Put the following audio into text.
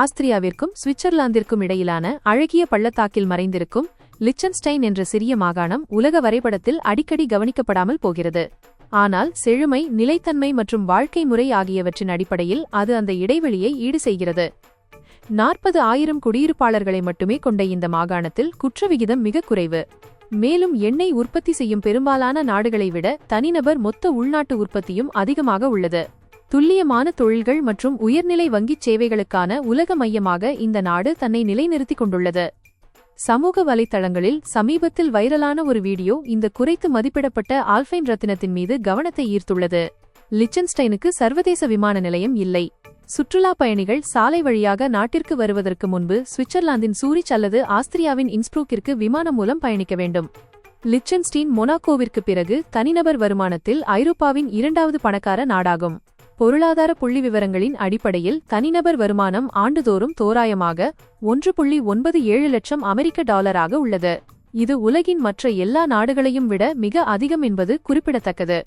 ஆஸ்திரியாவிற்கும் சுவிட்சர்லாந்திற்கும் இடையிலான அழகிய பள்ளத்தாக்கில் மறைந்திருக்கும் லிச்சன்ஸ்டைன் என்ற சிறிய மாகாணம் உலக வரைபடத்தில் அடிக்கடி கவனிக்கப்படாமல் போகிறது. ஆனால் செழுமை நிலைத்தன்மை மற்றும் வாழ்க்கை முறை ஆகியவற்றின் அடிப்படையில் அது அந்த இடைவெளியை ஈடு செய்கிறது. நாற்பது ஆயிரம் குடியிருப்பாளர்களை மட்டுமே கொண்ட இந்த மாகாணத்தில் குற்றவிகிதம் மிக குறைவு. மேலும் எண்ணெய் உற்பத்தி செய்யும் பெரும்பாலான நாடுகளை விட தனிநபர் மொத்த உள்நாட்டு உற்பத்தியும் அதிகமாக உள்ளது. துல்லியமான தொழில்கள் மற்றும் உயர்நிலை வங்கிச் சேவைகளுக்கான உலக மையமாக இந்த நாடு தன்னை நிலைநிறுத்திக் கொண்டுள்ளது. சமூக வலைத்தளங்களில் சமீபத்தில் வைரலான ஒரு வீடியோ இந்த குறைத்து மதிப்பிடப்பட்ட ஆல்ஃபைன் ரத்தினத்தின் மீது கவனத்தை ஈர்த்துள்ளது. லிச்சன்ஸ்டைனுக்கு சர்வதேச விமான நிலையம் இல்லை. சுற்றுலா பயணிகள் சாலை வழியாக நாட்டிற்கு வருவதற்கு முன்பு சுவிட்சர்லாந்தின் சூரிச் அல்லது ஆஸ்திரியாவின் இன்ஸ்ப்ரூக்கிற்கு விமானம் மூலம் பயணிக்க வேண்டும். லிச்சன்ஸ்டீன் மொனாக்கோவிற்கு பிறகு தனிநபர் வருமானத்தில் ஐரோப்பாவின் இரண்டாவது பணக்கார நாடாகும். பொருளாதார புள்ளி விவரங்களின் அடிப்படையில் தனிநபர் வருமானம் ஆண்டுதோறும் தோராயமாக ஒன்று புள்ளி ஒன்பது ஏழு லட்சம் அமெரிக்க டாலராக உள்ளது. இது உலகின் மற்ற எல்லா நாடுகளையும் விட மிக அதிகம் என்பது குறிப்பிடத்தக்கது.